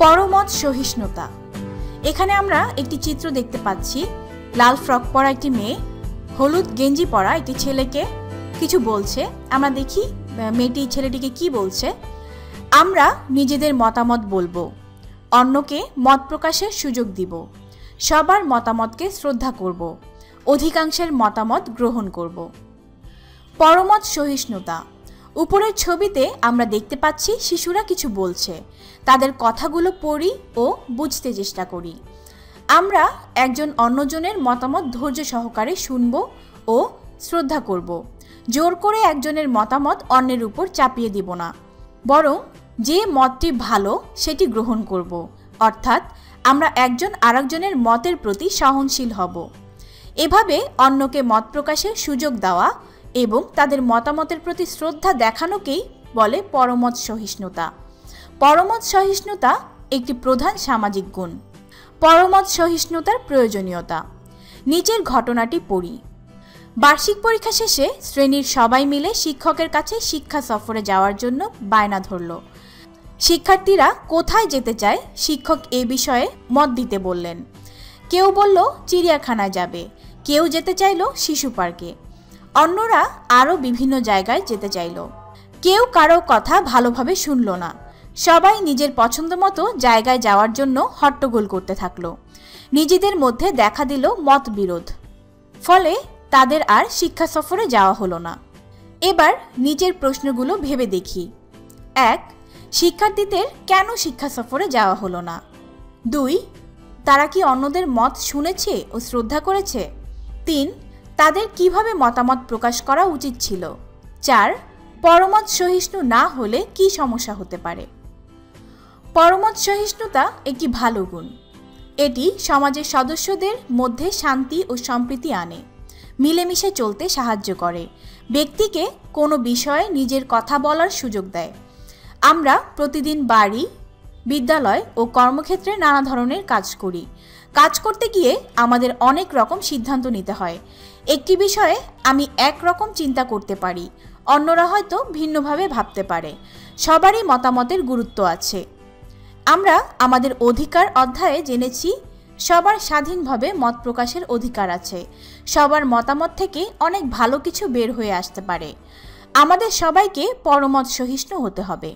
পরমত সহিষ্ণুতা। এখানে আমরা একটি চিত্র দেখতে পাচ্ছি। লাল ফ্রক পরা একটি মেয়ে, হলুদ গেঞ্জি পরা একটি ছেলেকে কিছু বলছে। আমরা দেখি মেয়েটি ছেলেটিকে কি বলছে? আমরা নিজেদের মতামত বলব, অন্যকে মত প্রকাশের সুযোগ দিব। সবার মতামতকে শ্রদ্ধা করব, অধিকাংশের মতামত গ্রহণ করব। পরমত সহিষ্ণুতা। উপরের ছবিতে আমরা দেখতে পাচ্ছি শিশুরা কিছু বলছে। তাদের কথাগুলো পড়ি ও বুঝতে চেষ্টা করি। আমরা একজন অন্যজনের মতামত ধৈর্য সহকারে শুনব ও শ্রদ্ধা করব। জোর করে একজনের মতামত অন্যের উপর চাপিয়ে দিব না। বরং যে মতটি ভালো, সেটি গ্রহণ করব। অর্থাৎ আমরা একজন আরেকজনের মতের প্রতি সহনশীল হব। এভাবে অন্যকে মত প্রকাশের সুযোগ দেওয়া এবং তাদের মতামতের প্রতি শ্রদ্ধা দেখানোকেই বলে পরমত সহিষ্ণুতা। পরমত সহিষ্ণুতা একটি প্রধান সামাজিক গুণ। পরমত সহিষ্ণুতার প্রয়োজনীয়তা। নিচের ঘটনাটি পড়ি। বার্ষিক পরীক্ষা শেষে শ্রেণির সবাই মিলে শিক্ষকের কাছে শিক্ষা সফরে যাওয়ার জন্য বায়না ধরল। শিক্ষার্থীরা কোথায় যেতে চায় শিক্ষক এ বিষয়ে মত দিতে বললেন। কেউ বলল, চিড়িয়াখানায় যাবে। কেউ যেতে চাইল শিশু পার্কে। অন্যরা আরও বিভিন্ন জায়গায় যেতে চাইল। কেউ কারও কথা ভালোভাবে শুনল না। সবাই নিজের পছন্দ মতো জায়গায় যাওয়ার জন্য হট্টগোল করতে থাকল। নিজেদের মধ্যে দেখা দিল মত বিরোধ। ফলে তাদের আর শিক্ষা সফরে যাওয়া হলো না। এবার নিচের প্রশ্নগুলো ভেবে দেখি। এক, শিক্ষার্থীদের কেন শিক্ষা সফরে যাওয়া হলো না? দুই, তারা কি অন্যদের মত শুনেছে ও শ্রদ্ধা করেছে? তিন তাদের কীভাবে মতামত প্রকাশ করা উচিত ছিল? চার পরমত সহিষ্ণু না হলে কি সমস্যা হতে পারে? পরমত সহিষ্ণুতা একটি ভালো গুণ। এটি সমাজের সদস্যদের মধ্যে শান্তি ও সম্প্রীতি আনে, মিলেমিশে চলতে সাহায্য করে, ব্যক্তিকে কোনো বিষয়ে নিজের কথা বলার সুযোগ দেয়। আমরা প্রতিদিন বাড়ি, বিদ্যালয় ও কর্মক্ষেত্রে নানা ধরনের কাজ করি। কাজ করতে গিয়ে আমাদের অনেক রকম সিদ্ধান্ত নিতে হয় একটি বিষয়ে আমি এক রকম চিন্তা করতে পারি, অন্যরা হয়তো ভিন্নভাবে ভাবতে পারে। সবারই মতামতের গুরুত্ব আছে। আমরা আমাদের অধিকার অধ্যায়ে জেনেছি, সবার স্বাধীনভাবে মত প্রকাশের অধিকার আছে। সবার মতামত থেকে অনেক ভালো কিছু বের হয়ে আসতে পারে। আমাদের সবাইকে পরমত সহিষ্ণু হতে হবে।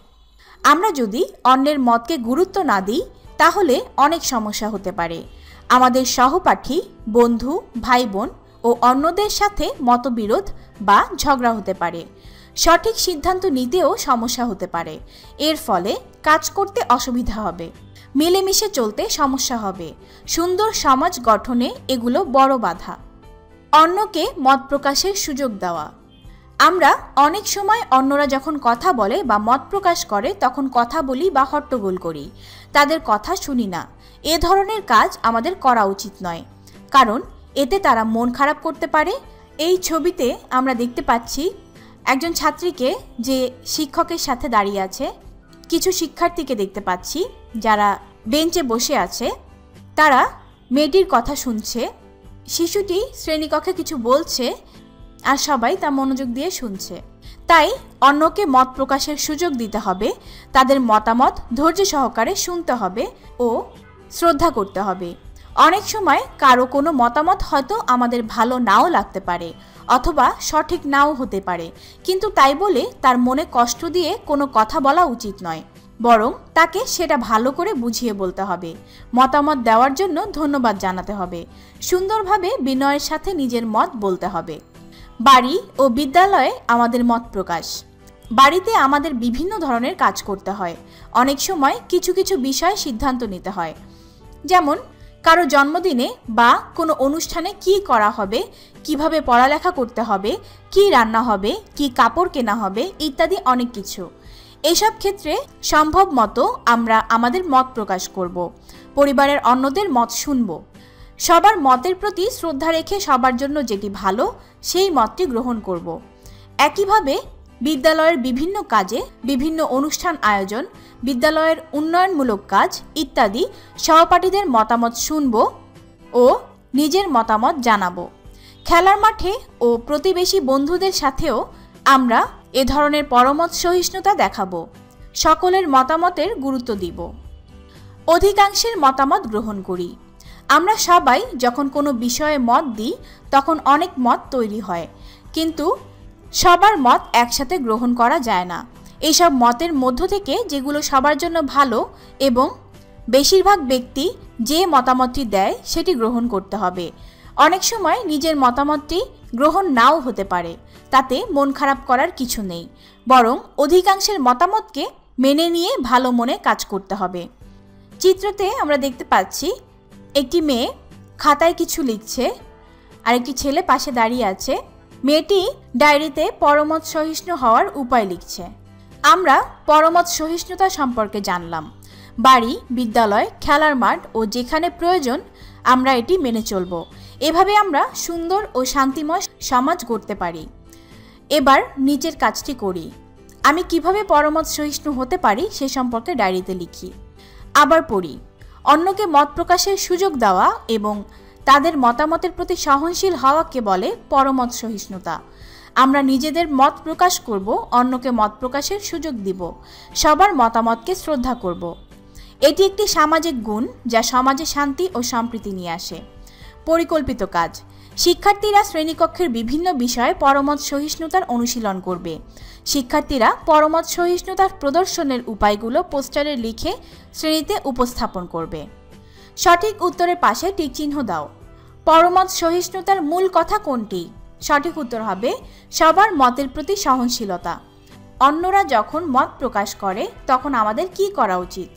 আমরা যদি অন্যের মতকে গুরুত্ব না দিই, তাহলে অনেক সমস্যা হতে পারে। আমাদের সহপাঠী, বন্ধু ভাই বোন ও অন্যদের সাথে মতবিরোধ বা ঝগড়া হতে পারে। সঠিক সিদ্ধান্ত নিতেও সমস্যা হতে পারে। এর ফলে কাজ করতে অসুবিধা হবে। মিলেমিশে চলতে সমস্যা হবে। সুন্দর সমাজ গঠনে এগুলো বড় বাধা। অন্যকে মত প্রকাশের সুযোগ দেওয়া। আমরা অনেক সময় অন্যরা যখন কথা বলে বা মত প্রকাশ করে, তখন কথা বলি বা হট্টগোল করি। তাদের কথা শুনি না। এ ধরনের কাজ আমাদের করা উচিত নয়। কারণ এতে তারা মন খারাপ করতে পারে। এই ছবিতে আমরা দেখতে পাচ্ছি একজন ছাত্রীকে যে শিক্ষকের সাথে দাঁড়িয়ে আছে। কিছু শিক্ষার্থীকে দেখতে পাচ্ছি যারা বেঞ্চে বসে আছে। তারা মেয়েটির কথা শুনছে। শিশুটি শ্রেণীকক্ষে কিছু বলছে আর সবাই তা মনোযোগ দিয়ে শুনছে। তাই অন্যকে মত প্রকাশের সুযোগ দিতে হবে। তাদের মতামত ধৈর্য সহকারে শুনতে হবে ও শ্রদ্ধা করতে হবে। অনেক সময় কারও কোনো মতামত হয়তো আমাদের ভালো নাও লাগতে পারে অথবা সঠিক নাও হতে পারে। কিন্তু তাই বলে তার মনে কষ্ট দিয়ে কোনো কথা বলা উচিত নয়। বরং তাকে সেটা ভালো করে বুঝিয়ে বলতে হবে। মতামত দেওয়ার জন্য ধন্যবাদ জানাতে হবে। সুন্দরভাবে বিনয়ের সাথে নিজের মত বলতে হবে। বাড়ি ও বিদ্যালয়ে আমাদের মত প্রকাশ। বাড়িতে আমাদের বিভিন্ন ধরনের কাজ করতে হয়। অনেক সময় কিছু কিছু বিষয়ে সিদ্ধান্ত নিতে হয়। যেমন কারও জন্মদিনে বা কোনো অনুষ্ঠানে কি করা হবে, কীভাবে পড়ালেখা করতে হবে, কি রান্না হবে, কি কাপড় কেনা হবে ইত্যাদি অনেক কিছু। এসব ক্ষেত্রে সম্ভব মতো আমরা আমাদের মত প্রকাশ করব, পরিবারের অন্যদের মত শুনব। সবার মতের প্রতি শ্রদ্ধা রেখে সবার জন্য যেটি ভালো, সেই মতটি গ্রহণ করব। একইভাবে বিদ্যালয়ের বিভিন্ন কাজে বিভিন্ন অনুষ্ঠান আয়োজন বিদ্যালয়ের উন্নয়নমূলক কাজ ইত্যাদি সহপাঠীদের মতামত শুনব ও নিজের মতামত জানাব। খেলার মাঠে ও প্রতিবেশী বন্ধুদের সাথেও আমরা এ ধরনের পরমত সহিষ্ণুতা দেখাবো। সকলের মতামতের গুরুত্ব দিব। অধিকাংশের মতামত গ্রহণ করি। আমরা সবাই যখন কোনো বিষয়ে মত দিই, তখন অনেক মত তৈরি হয়। কিন্তু সবার মত একসাথে গ্রহণ করা যায় না। এইসব মতের মধ্য থেকে যেগুলো সবার জন্য ভালো এবং বেশিরভাগ ব্যক্তি যে মতামতটি দেয় সেটি গ্রহণ করতে হবে। অনেক সময় নিজের মতামতটি গ্রহণ নাও হতে পারে, তাতে মন খারাপ করার কিছু নেই। বরং অধিকাংশের মতামতকে মেনে নিয়ে ভালো মনে কাজ করতে হবে। চিত্রতে আমরা দেখতে পাচ্ছি, একটি মেয়ে খাতায় কিছু লিখছে আর একটি ছেলে পাশে দাঁড়িয়ে আছে। মেয়েটি ডায়েরিতে পরমত সহিষ্ণু হওয়ার উপায় লিখছে। আমরা পরমত সহিষ্ণুতা সম্পর্কে জানলাম। বাড়ি, বিদ্যালয়, খেলার মাঠ ও যেখানে প্রয়োজন আমরা এটি মেনে চলব। এভাবে আমরা সুন্দর ও শান্তিময় সমাজ গড়তে পারি। এবার নিচের কাজটি করি। আমি কীভাবে পরমত সহিষ্ণু হতে পারি সে সম্পর্কে ডায়েরিতে লিখি। আবার পড়ি। অন্যকে মত প্রকাশের সুযোগ দেওয়া এবং তাদের মতামতের প্রতি সহনশীল হওয়াকে বলে পরমত সহিষ্ণুতা। আমরা নিজেদের মত প্রকাশ করব, অন্যকে মত প্রকাশের সুযোগ দিব। সবার মতামতকে শ্রদ্ধা করব। এটি একটি সামাজিক গুণ যা সমাজে শান্তি ও সম্প্রীতি নিয়ে আসে। পরিকল্পিত কাজ। শিক্ষার্থীরা শ্রেণীকক্ষের বিভিন্ন বিষয়ে পরমত সহিষ্ণুতার অনুশীলন করবে। শিক্ষার্থীরা পরমত সহিষ্ণুতার প্রদর্শনের উপায়গুলো পোস্টারে লিখে শ্রেণীতে উপস্থাপন করবে। সঠিক উত্তরের পাশে টিকচিহ্ন দাও। পরমত সহিষ্ণুতার মূল কথা কোনটি? সঠিক উত্তর হবে সবার মতের প্রতি সহনশীলতা। অন্যরা যখন মত প্রকাশ করে, তখন আমাদের কি করা উচিত?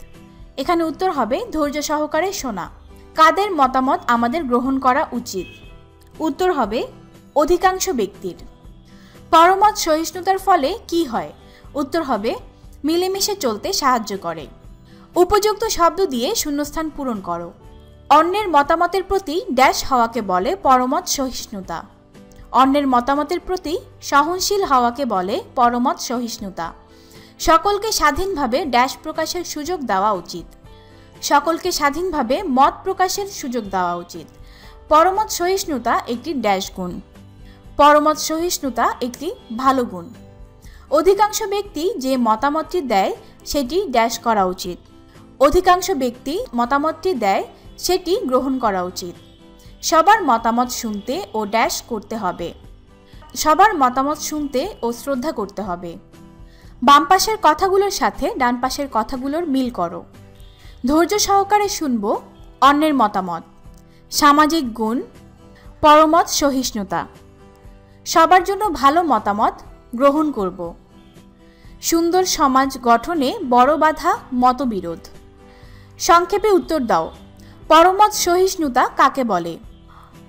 এখানে উত্তর হবে ধৈর্য সহকারে শোনা। কাদের মতামত আমাদের গ্রহণ করা উচিত? উত্তর হবে অধিকাংশ ব্যক্তির। পরমত সহিষ্ণুতার ফলে কি হয়? উত্তর হবে মিলেমিশে চলতে সাহায্য করে। উপযুক্ত শব্দ দিয়ে শূন্যস্থান পূরণ করো। অন্যের মতামতের প্রতি ড্যাশ হওয়াকে বলে পরমত সহিষ্ণুতা। অন্যের মতামতের প্রতি সহনশীল হওয়াকে বলে পরমত সহিষ্ণুতা। সকলকে স্বাধীনভাবে ড্যাশ প্রকাশের সুযোগ দেওয়া উচিত। সকলকে স্বাধীনভাবে মত প্রকাশের সুযোগ দেওয়া উচিত। পরমত সহিষ্ণুতা একটি ড্যাশ গুণ। পরমত সহিষ্ণুতা একটি ভালো গুণ। অধিকাংশ ব্যক্তি যে মতামতটি দেয়, সেটি ড্যাশ করা উচিত। অধিকাংশ ব্যক্তি মতামতটি দেয়, সেটি গ্রহণ করা উচিত। সবার মতামত শুনতে ও ড্যাশ করতে হবে। সবার মতামত শুনতে ও শ্রদ্ধা করতে হবে। বাম পাশের কথাগুলোর সাথে ডান পাশের কথাগুলোর মিল করো। ধৈর্য সহকারে শুনব অন্যের মতামত। সামাজিক গুণ, পরমত সহিষ্ণুতা। সবার জন্য ভালো মতামত গ্রহণ করব। সুন্দর সমাজ গঠনে বড় বাধা মতবিরোধ। সংক্ষেপে উত্তর দাও। পরমত সহিষ্ণুতা কাকে বলে?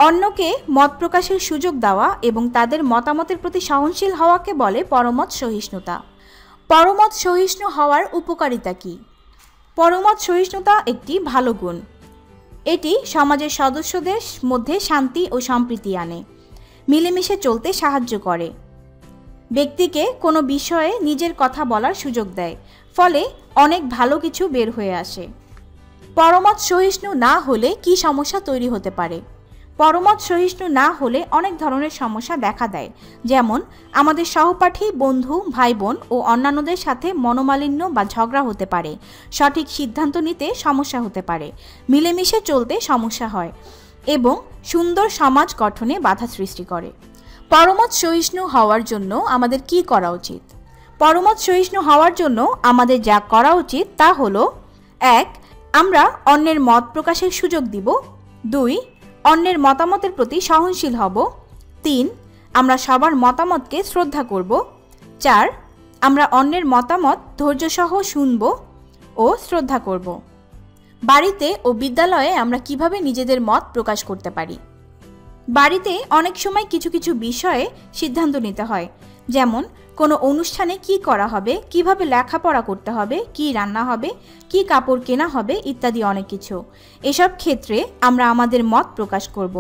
অন্যকে মত প্রকাশের সুযোগ দেওয়া এবং তাদের মতামতের প্রতি সহনশীল হওয়াকে বলে পরমত সহিষ্ণুতা। পরমত সহিষ্ণু হওয়ার উপকারিতা কী? পরমত সহিষ্ণুতা একটি ভালো গুণ। এটি সমাজের সদস্যদের মধ্যে শান্তি ও সম্প্রীতি আনে, মিলেমিশে চলতে সাহায্য করে। ব্যক্তিকে কোনো বিষয়ে নিজের কথা বলার সুযোগ দেয়, ফলে অনেক ভালো কিছু বের হয়ে আসে। পরমত সহিষ্ণু না হলে কি সমস্যা তৈরি হতে পারে? পরমত সহিষ্ণু না হলে অনেক ধরনের সমস্যা দেখা দেয়। যেমন, আমাদের সহপাঠী, বন্ধু ভাই বোন ও অন্যান্যদের সাথে মনোমালিন্য বা ঝগড়া হতে পারে। সঠিক সিদ্ধান্ত নিতে সমস্যা হতে পারে। মিলেমিশে চলতে সমস্যা হয় এবং সুন্দর সমাজ গঠনে বাধা সৃষ্টি করে। পরমত সহিষ্ণু হওয়ার জন্য আমাদের কি করা উচিত? পরমত সহিষ্ণু হওয়ার জন্য আমাদের যা করা উচিত তা হলো, এক, আমরা অন্যের মত প্রকাশের সুযোগ দিব। দুই অন্যের মতামতের প্রতি সহনশীল হব। তিন, আমরা সবার মতামতকে শ্রদ্ধা করব। চার, আমরা অন্যের মতামত ধৈর্যসহ শুনব ও শ্রদ্ধা করব। বাড়িতে ও বিদ্যালয়ে আমরা কীভাবে নিজেদের মত প্রকাশ করতে পারি? বাড়িতে অনেক সময় কিছু কিছু বিষয়ে সিদ্ধান্ত নিতে হয়, যেমন কোনো অনুষ্ঠানে কি করা হবে, কীভাবে লেখাপড়া করতে হবে, কি রান্না হবে, কি কাপড় কেনা হবে ইত্যাদি অনেক কিছু। এসব ক্ষেত্রে আমরা আমাদের মত প্রকাশ করব।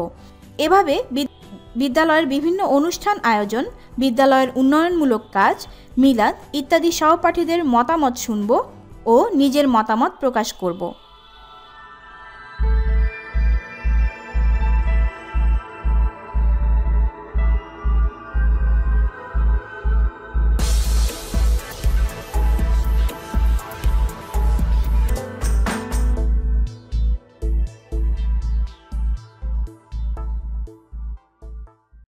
এভাবে বিদ্যালয়ের বিভিন্ন অনুষ্ঠান আয়োজন, বিদ্যালয়ের উন্নয়নমূলক কাজ, মিলাদ ইত্যাদি সহপাঠীদের মতামত শুনব ও নিজের মতামত প্রকাশ করব।